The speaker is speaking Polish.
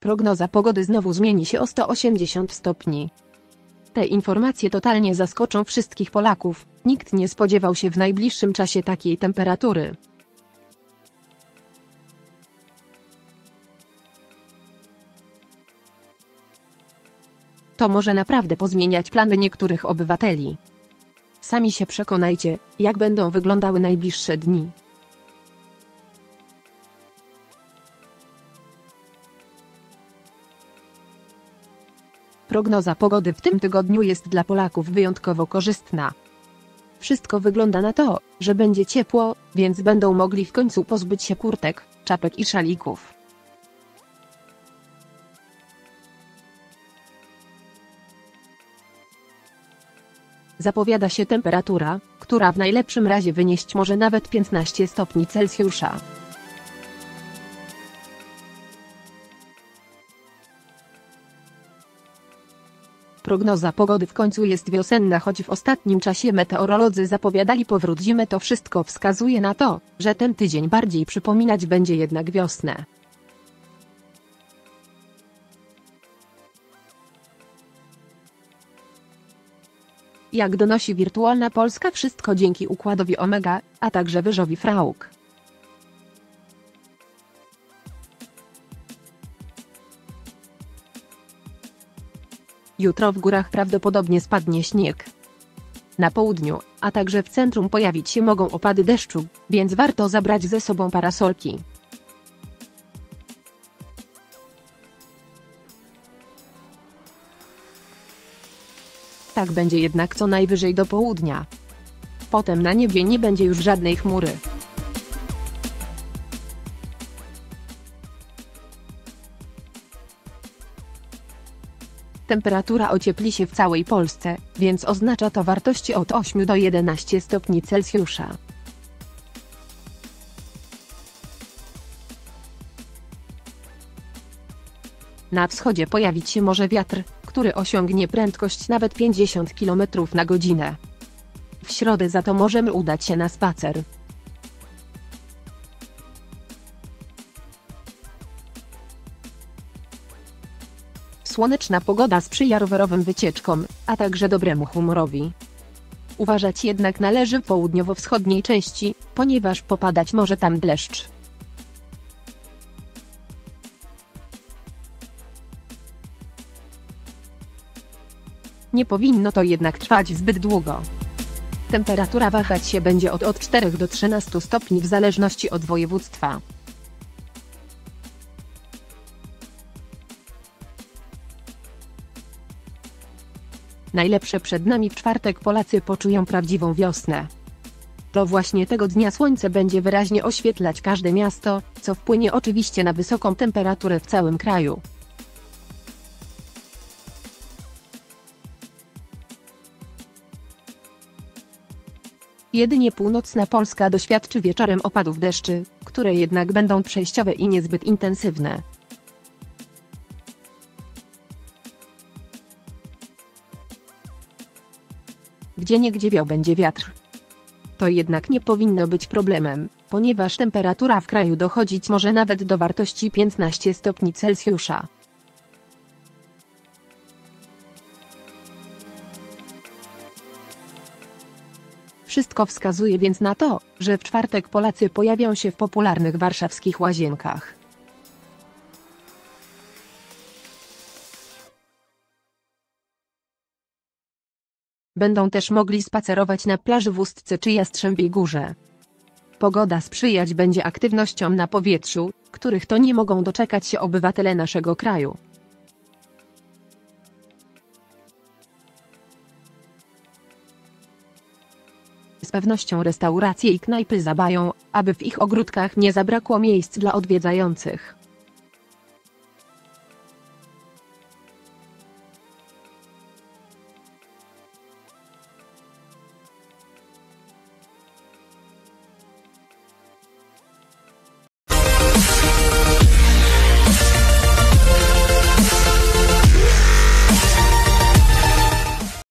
Prognoza pogody znowu zmieni się o 180 stopni. Te informacje totalnie zaskoczą wszystkich Polaków. Nikt nie spodziewał się w najbliższym czasie takiej temperatury. To może naprawdę pozmieniać plany niektórych obywateli. Sami się przekonajcie, jak będą wyglądały najbliższe dni. Prognoza pogody w tym tygodniu jest dla Polaków wyjątkowo korzystna. Wszystko wygląda na to, że będzie ciepło, więc będą mogli w końcu pozbyć się kurtek, czapek i szalików. Zapowiada się temperatura, która w najlepszym razie wynieść może nawet 15 stopni Celsjusza. Prognoza pogody w końcu jest wiosenna, choć w ostatnim czasie meteorolodzy zapowiadali powrót zimy, to wszystko wskazuje na to, że ten tydzień bardziej przypominać będzie jednak wiosnę. Jak donosi Wirtualna Polska wszystko dzięki układowi Omega, a także wyżowi Frauk. Jutro w górach prawdopodobnie spadnie śnieg. Na południu, a także w centrum pojawić się mogą opady deszczu, więc warto zabrać ze sobą parasolki. Tak będzie jednak co najwyżej do południa. Potem na niebie nie będzie już żadnej chmury. Temperatura ociepli się w całej Polsce, więc oznacza to wartości od 8 do 11 stopni Celsjusza. Na wschodzie pojawić się może wiatr, który osiągnie prędkość nawet 50 km na godzinę. W środę za to możemy udać się na spacer. Słoneczna pogoda sprzyja rowerowym wycieczkom, a także dobremu humorowi. Uważać jednak należy w południowo-wschodniej części, ponieważ popadać może tam deszcz. Nie powinno to jednak trwać zbyt długo. Temperatura wahać się będzie od od 4 do 13 stopni w zależności od województwa. Najlepsze przed nami w czwartek Polacy poczują prawdziwą wiosnę. To właśnie tego dnia słońce będzie wyraźnie oświetlać każde miasto, co wpłynie oczywiście na wysoką temperaturę w całym kraju. Jedynie północna Polska doświadczy wieczorem opadów deszczy, które jednak będą przejściowe i niezbyt intensywne. Gdzie niegdzie wiał będzie wiatr. To jednak nie powinno być problemem, ponieważ temperatura w kraju dochodzić może nawet do wartości 15 stopni Celsjusza. Wszystko wskazuje więc na to, że w czwartek Polacy pojawią się w popularnych warszawskich łazienkach. Będą też mogli spacerować na plaży w Ustce czy Jastrzębiej Górze. Pogoda sprzyjać będzie aktywnościom na powietrzu, których to nie mogą doczekać się obywatele naszego kraju. Z pewnością restauracje i knajpy zabają, aby w ich ogródkach nie zabrakło miejsc dla odwiedzających.